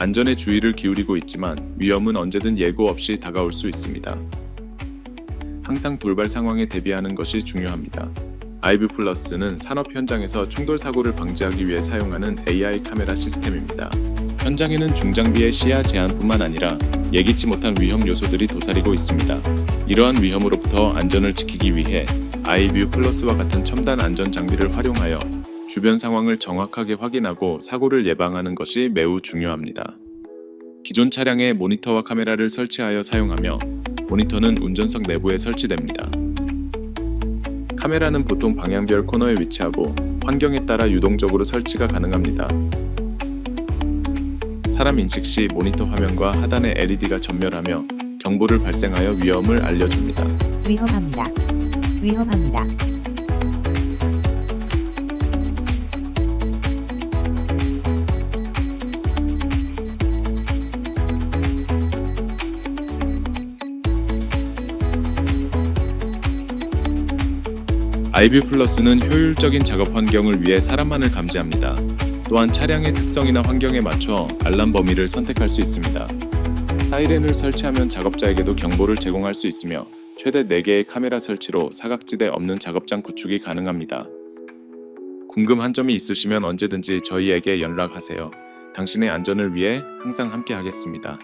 안전에 주의를 기울이고 있지만 위험은 언제든 예고 없이 다가올 수 있습니다. 항상 돌발 상황에 대비하는 것이 중요합니다. 아이브 플러스는 산업 현장에서 충돌 사고를 방지하기 위해 사용하는 AI 카메라 시스템입니다. 현장에는 중장비의 시야 제한뿐만 아니라 예기치 못한 위험 요소들이 도사리고 있습니다. 이러한 위험으로부터 안전을 지키기 위해 아이뷰 플러스와 같은 첨단 안전 장비를 활용하여 주변 상황을 정확하게 확인하고 사고를 예방하는 것이 매우 중요합니다. 기존 차량에 모니터와 카메라를 설치하여 사용하며 모니터는 운전석 내부에 설치됩니다. 카메라는 보통 방향별 코너에 위치하고 환경에 따라 유동적으로 설치가 가능합니다. 사람 인식 시 모니터 화면과 하단의 LED가 전멸하며 경보를 발생하여 위험을 알려줍니다. 위험합니다. 위험합니다. 아이뷰 플러스는 효율적인 작업 환경을 위해 사람만을 감지합니다. 또한 차량의 특성이나 환경에 맞춰 알람 범위를 선택할 수 있습니다. 사이렌을 설치하면 작업자에게도 경보를 제공할 수 있으며 최대 4개의 카메라 설치로 사각지대 없는 작업장 구축이 가능합니다. 궁금한 점이 있으시면 언제든지 저희에게 연락하세요. 당신의 안전을 위해 항상 함께 하겠습니다.